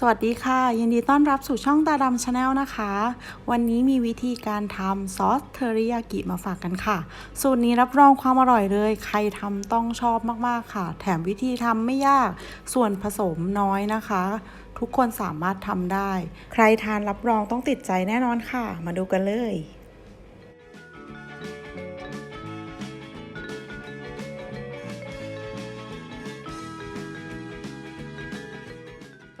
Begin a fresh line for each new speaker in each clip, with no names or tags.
สวัสดีค่ะ ยินดีต้อนรับสู่ช่องตาดำชาแนลนะคะ วันนี้มีวิธีการทำซอสเทอริยากิมาฝากกันค่ะ สูตรนี้รับรองความอร่อยเลย ใครทำต้องชอบมากๆค่ะ แถมวิธีทำไม่ยากส่วนผสมน้อยนะคะ ทุกคนสามารถทำได้ ใครทานรับรองต้องติดใจแน่นอนค่ะ มาดูกันเลย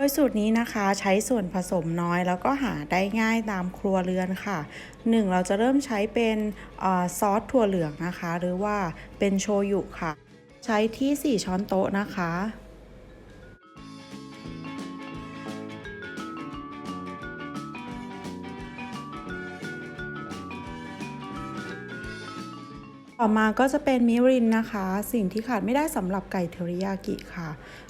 โดยสูตรนี้นะคะใช้ส่วนผสมน้อยแล้วก็หาได้ง่ายตามครัวเรือนค่ะ 1. เราจะเริ่มใช้เป็นอซอสถั่วเหลืองนะคะ หรือว่าเป็นโชยุค่ะ ใช้ที่ 4 ช้อนโต๊ะนะคะ ต่อมาก็จะเป็นมิรินนะคะ สิ่งที่ขาดไม่ได้สำหรับไก่เทอริยากิค่ะ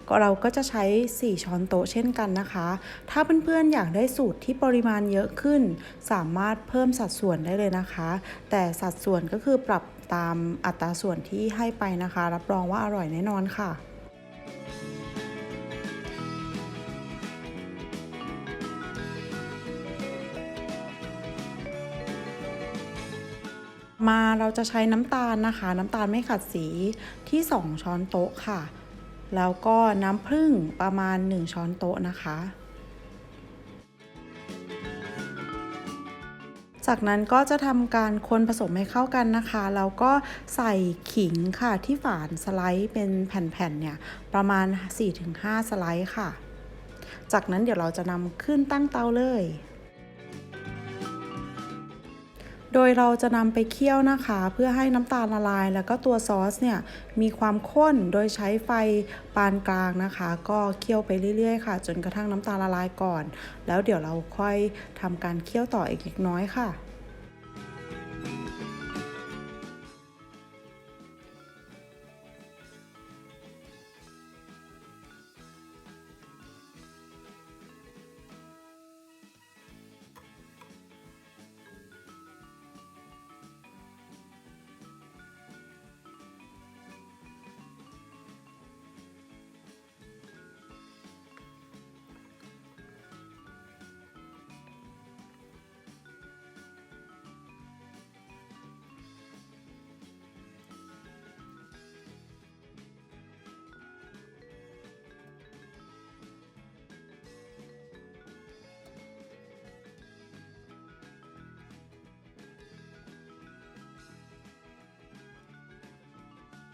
ก็เราก็จะใช้ 4 ช้อนโต๊ะเช่นกันนะคะ ถ้าเพื่อนๆอยากได้สูตรที่ปริมาณเยอะขึ้น สามารถเพิ่มสัดส่วนได้เลยนะคะ แต่สัดส่วนก็คือปรับตามอัตราส่วนที่ให้ไปนะคะ รับรองว่าอร่อยแน่นอนค่ะ มาเราจะใช้น้ำตาลนะคะ น้ำตาลไม่ขัดสีที่ 2 ช้อนโต๊ะค่ะ แล้วก็น้ำผึ้งประมาณ 1 ช้อนโต๊ะนะคะ จากนั้นก็จะทำการคนผสมให้เข้ากันนะคะ แล้วก็ใส่ขิงค่ะที่ฝานสไลด์เป็นแผ่นๆเนี่ยประมาณ 4-5 สไลด์ค่ะ จากนั้นเดี๋ยวเราจะนำขึ้นตั้งเตาเลย โดยเราจะนำไปเคี่ยวนะคะ เพื่อให้น้ำตาลละลาย แล้วก็ตัวซอสเนี่ยมีความข้นโดยใช้ไฟปานกลางนะคะ ก็เคี่ยวไปเรื่อยๆค่ะ จนกระทั่งน้ำตาลละลายก่อน แล้วเดี๋ยวเราค่อยทำการเคี่ยวต่ออีกเล็กน้อยค่ะ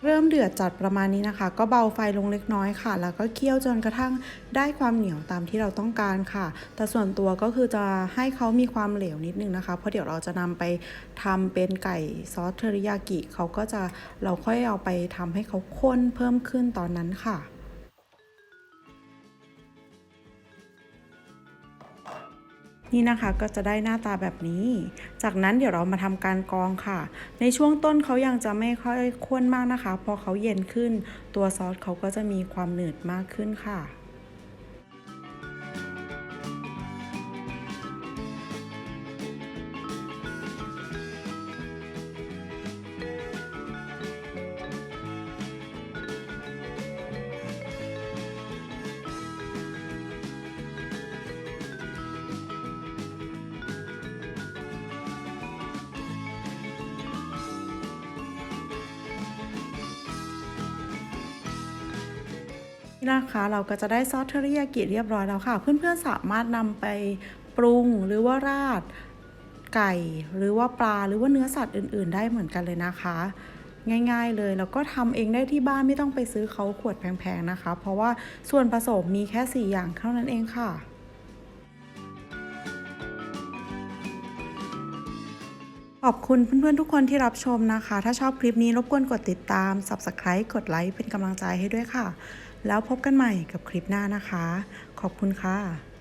เริ่มเดือดจัดประมาณนี้นะคะ ก็เบาไฟลงเล็กน้อยค่ะ แล้วก็เคี่ยวจนกระทั่งได้ความเหนียวตามที่เราต้องการค่ะ แต่ส่วนตัวก็คือจะให้เขามีความเหลวนิดนึงนะคะ เพราะเดี๋ยวเราจะนำไปทำเป็นไก่ซอสเทอริยากิเขาก็จะเราค่อยเอาไปทำให้เขาข้นเพิ่มขึ้นตอนนั้นค่ะ นี่นะคะก็จะได้หน้าตาแบบนี้ จากนั้นเดี๋ยวเรามาทำการกรองค่ะ ในช่วงต้นเขายังจะไม่ค่อยข้นมากนะคะ พอเขาเย็นขึ้น ตัวซอสเขาก็จะมีความหนืดมากขึ้นค่ะ นะคะ เราก็จะได้ซอสเทอริยากิเรียบร้อยแล้วค่ะ เพื่อนๆสามารถนำไปปรุงหรือว่าราดไก่หรือว่าปลาหรือว่าเนื้อสัตว์อื่น ๆ ได้เหมือนกันเลยนะคะ ง่ายๆเลยแล้วก็ทำเองได้ที่บ้านไม่ต้องไปซื้อเขาขวดแพงๆนะคะ เพราะว่าส่วนผสมมีแค่ 4 อย่างเท่านั้นเองค่ะขอบคุณเพื่อนๆทุกคนที่รับชมนะคะ ถ้าชอบคลิปนี้รบกวนกดติดตาม Subscribe กดไลค์เป็นกำลังใจให้ด้วยค่ะ แล้วพบกันใหม่กับคลิปหน้านะคะ ขอบคุณค่ะ